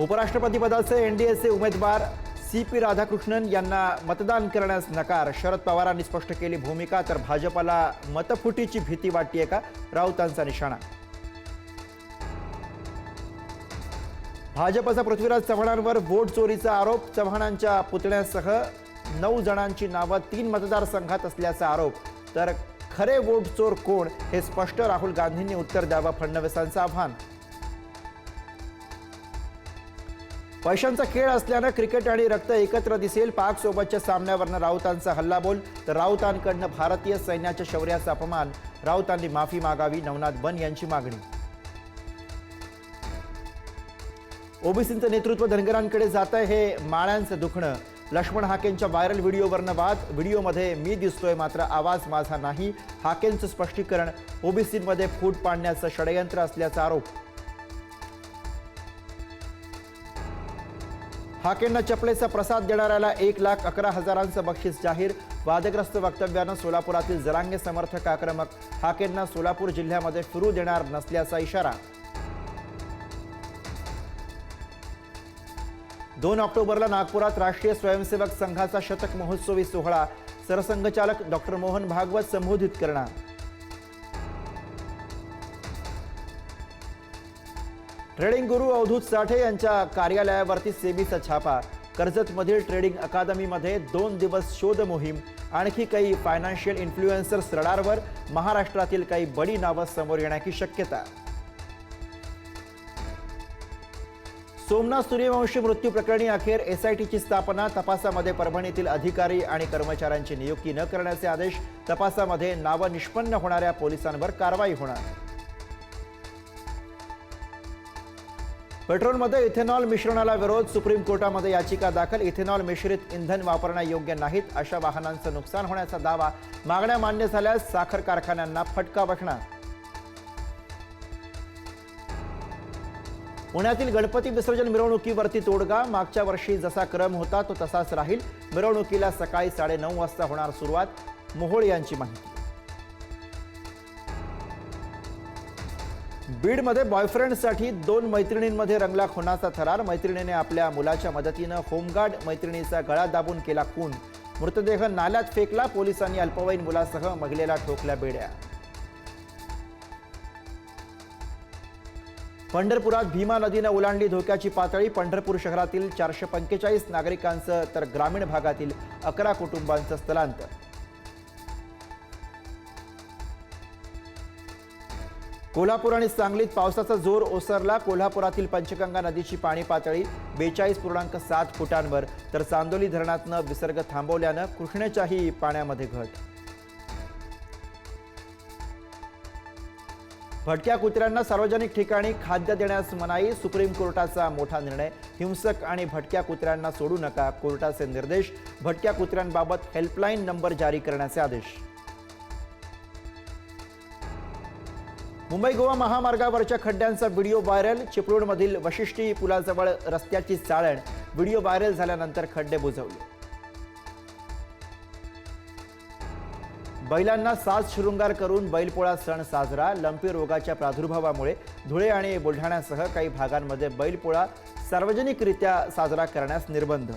उपराष्ट्रपती पदाचे एनडीएचे उमेदवार सी पी राधाकृष्णन यांना मतदान करण्यास नकार. शरद पवारांनी स्पष्ट केली भूमिका तर भाजपाला मतफुटीची भीती वाटतीये का? राऊतांचा निशाणा. भाजपचा पृथ्वीराज चव्हाणांवर वोट चोरीचा आरोप चव्हाणांच्या पुतण्यासह नऊ जणांची नावं तीन मतदारसंघात असल्याचा आरोप. तर खरे वोट चोर कोण? हे स्पष्ट. राहुल गांधींनी उत्तर द्यावं फडणवीसांचं आव्हान. पैशांचा खेळ असल्यानं क्रिकेट आणि रक्त एकत्र दिसेल. पाक सोबतच्या सामन्यावरनं राऊतांचा हल्लाबोल. तर राऊतांकडनं भारतीय सैन्याच्या शौर्याचा अपमान. राऊतांनी माफी मागावी नवनाथ बन यांची मागणी. ओबीसींचं नेतृत्व धनगरांकडे जात आहे हे माळ्यांचं दुखणं. लक्ष्मण हाकेंच्या व्हायरल व्हिडिओवरनं वाद. व्हिडिओमध्ये मी दिसतोय मात्र आवाज माझा नाही. हाकेंचं स्पष्टीकरण. ओबीसींमध्ये फूट पाडण्याचं षडयंत्र असल्याचा आरोप. हाकेंना चपलेचा प्रसाद देणाऱ्याला एक लाख अकरा हजारांचं बक्षीस जाहीर. वादग्रस्त वक्तव्यानं सोलापुरातील जरांगे समर्थक आक्रमक. हाकेंना सोलापूर जिल्ह्यामध्ये फिरू देणार नसल्याचा इशारा. दोन ऑक्टोबरला नागपुरात राष्ट्रीय स्वयंसेवक संघाचा शतक महोत्सवी सोहळा. सरसंघचालक डॉक्टर मोहन भागवत संबोधित करणार. ट्रेडिंग गुरु अवधूत साठे यांच्या कार्यालयावरती सेबीचा छापा. कर्जतमधील ट्रेडिंग अकादमीमध्ये दोन दिवस शोध मोहीम आणखी काही फायनान्शियल इन्फ्लुएन्सर्स रडारवर महाराष्ट्रातील काही बडी नावं समोर येण्याची शक्यता. सोमनाथ सूर्यवंशी मृत्यू प्रकरणी अखेर एसआयटीची स्थापना तपासामध्ये परभणीतील अधिकारी आणि कर्मचाऱ्यांची नियुक्ती न करण्याचे आदेश तपासामध्ये नावं निष्पन्न होणाऱ्या पोलिसांवर कारवाई होणार. पेट्रोलमध्ये इथेनॉल मिश्रणाला विरोध सुप्रीम कोर्टामध्ये याचिका दाखल इथेनॉल मिश्रित इंधन वापरण्यायोग्य नाहीत अशा वाहनांचं नुकसान होण्याचा दावा मागण्या मान्य झाल्यास साखर कारखान्यांना फटका बसणार. पुण्यातील गणपती विसर्जन मिरवणुकीवरती तोडगा मागच्या वर्षी जसा क्रम होता तो तसाच राहील. मिरवणुकीला सकाळी साडेनऊ वाजता होणार सुरुवात मोहोळ यांची माहिती. बीडमध्ये बॉयफ्रेंडसाठी दोन मैत्रिणींमध्ये रंगला खुनाचा थरार. मैत्रिणीने आपल्या मुलाच्या मदतीनं होमगार्ड मैत्रिणीचा गळा दाबून केला खून. मृतदेह नाल्यात फेकला. पोलिसांनी अल्पवयीन मुलासह महिलेला ठोकल्या बेड्या. पंढरपुरात भीमा नदीनं ओलांडली धोक्याची पातळी. पंढरपूर शहरातील चारशे पंचेचाळीस नागरिकांचं तर ग्रामीण भागातील अकरा कुटुंबांचं स्थलांतर. कोल्हापूर आणि सांगलीत पावसाचा जोर ओसरला. कोल्हापुरातील पंचगंगा नदीची पाणी पातळी बेचाळीस पूर्णांक सात फुटांवर. तर चांदोली धरणातनं विसर्ग थांबवल्यानं कृष्णेच्याही पाण्यामध्ये घट. भटक्या कुत्र्यांना सार्वजनिक ठिकाणी खाद्य देण्यास मनाई सुप्रीम कोर्टाचा मोठा निर्णय. हिंसक आणि भटक्या कुत्र्यांना सोडू नका कोर्टाचे निर्देश. भटक्या कुत्र्यांबाबत हेल्पलाईन नंबर जारी करण्याचे आदेश. मुंबई गोवा महामार्गावरच्या खड्ड्यांचा व्हिडिओ व्हायरल. चिपळूणमधील वशिष्ठी पुलाजवळ रस्त्याची चाळण. व्हिडिओ व्हायरल झाल्यानंतर खड्डे बुजवले. बैलांना साज शृंगार करून बैलपोळा सण साजरा. लंपी रोगाच्या प्रादुर्भावामुळे धुळे आणि बुलढाण्यासह काही भागांमध्ये बैलपोळा सार्वजनिकरित्या साजरा करण्यास निर्बंध.